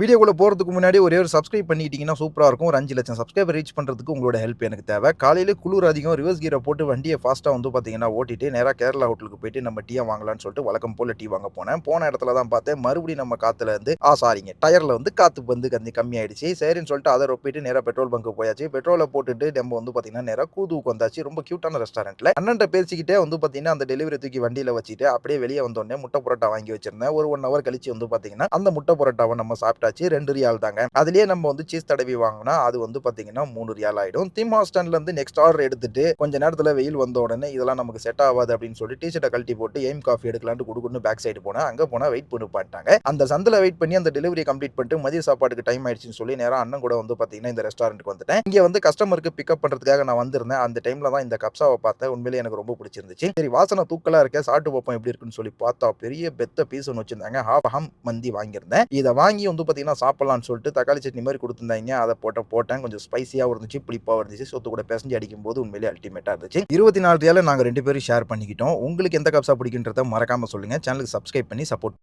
வீடியோக்குள்ளே போகிறதுக்கு முன்னாடி ஒரே ஒரு சப்ஸ்கிரைப் பண்ணிட்டீங்கன்னா சூப்பராக இருக்கும். ஒரு அஞ்சு லட்சம் சப்ஸ்கிரைபர் ரீச் பண்ணுறதுக்கு உங்களோட ஹெல்ப் எனக்கு தேவை. காலையில் குளிர் அதிகம் ரிவர்ஸ் கீரை போட்டு வண்டிய ஃபாஸ்ட்டாக வந்து பார்த்தீங்கன்னா ஓட்டிட்டு நேராக கேரளா ஹோட்டலுக்கு போயிட்டு நம்ம டீயாக வாங்கலாம்னு சொல்லிட்டு வழக்கம் போல டீ வாங்க போனேன். போன இடத்துல தான் பார்த்தேன் மறுபடியும் நம்ம காற்றுல இருந்து ஆ சாரிங்க டயரில் வந்து காற்று வந்து கொஞ்சம் கம்மியாயிடுச்சு. சரின்னு சொல்லிட்டு அதை ரொப்பிட்டு நேராக பெட்ரோல் பங்கு போயாச்சு. பெட்ரோலை போட்டுட்டு நம்ம வந்து பார்த்தீங்கன்னா நேராக கூதுவுக்கு வந்தாச்சு. ரொம்ப க்யூட்டான ரெஸ்டாரண்ட்டில் அண்ணன்ட்ட பேசிக்கிட்டே வந்து பார்த்தீங்கன்னா அந்த டெலிவரி தூக்கி வண்டியில் வச்சுட்டு அப்படியே வெளியே வந்தோடனே முட்டை புரோட்டா வாங்கி வச்சிருந்தேன். ஒரு ஒன் ஹவர் கழிச்சு வந்து பார்த்தீங்கன்னா அந்த முட்டை புரோட்டாவை நம்ம சாப்பிட்டா ஆச்சு ரெண்டு ரியால் தாங்க. அதுலயே நம்ம வந்து சீஸ் தடவி வாங்கினா அது வந்து பார்த்தீங்கன்னா மூணு ரியால் ஆயிடும். திம் ஹாஸ்டன்ல இருந்து நெக்ஸ்ட் ஆர்டர் எடுத்துட்டு கொஞ்ச நேரத்துல வெயில் வந்த உடனே இதெல்லாம் நமக்கு செட் ஆகாது அப்படின்னு சொல்லிட்டு டிஷர்ட்டை கழட்டி போட்டு எய்ம் காஃபி எடுக்கலாம்னு கொடுக்கணும் பேக் சைடு போனேன். அங்க போனா வெயிட் பண்ணி பண்ணிட்டாங்க அந்த சந்தில வெயிட் பண்ணி அந்த டெலிவரி கம்ப்ளீட் பண்ணிட்டு மதிய சாப்பாடுக்கு டைம் ஆயிடுச்சுன்னு சொல்லி நேரம் அண்ணன் கூட வந்து பார்த்தீங்கன்னா இந்த ரெஸ்டாரண்ட்க்கு வந்துட்டேன். இங்க வந்து கஸ்டமருக்கு பிக்கப் பண்றதுக்காக நான் வந்திருந்தேன். அந்த டைம்ல தான் இந்த கப்சாவை பார்த்தேன். உண்மையிலேயே எனக்கு ரொம்ப பிடிச்சிருந்துச்சு. சரி வாசனை தூக்கலா இருக்க சாப்பிட்டு பார்ப்போம் எப்படி இருக்குன்னு சொல்லி பார்த்தா பெரிய பெத்த பீஸ் ஒன்று வச்சிருந்தாங்க. ஹாஃப் அஹம் மந்தி வாங்கியிருந்தேன். இதை வாங்கி வந்து பார்த்தீங்கன்னா சாப்பிடலாம்னு சொல்லிட்டு தக்காளி சட்னி மாதிரி கொடுத்துருந்தாங்க அதை போட்ட போட்டேன். கொஞ்சம் ஸ்பைசியாவும் இருந்துச்சு, புளிப்பாவும் இருந்துச்சு. சொத்து கூட பெசஞ்சு அடிக்கும்போது உண்மையிலே அல்டிமேட்டா இருந்துச்சு. இருபத்தி நாலு நாங்க ரெண்டு பேரும் ஷேர் பண்ணிக்கிட்டோம். உங்களுக்கு எந்த கப்ஸா பிடிக்குன்றத மறக்காம சொல்லுங்க. சேனலுக்கு சப்ஸ்கிரைப் பண்ணி சப்போர்ட்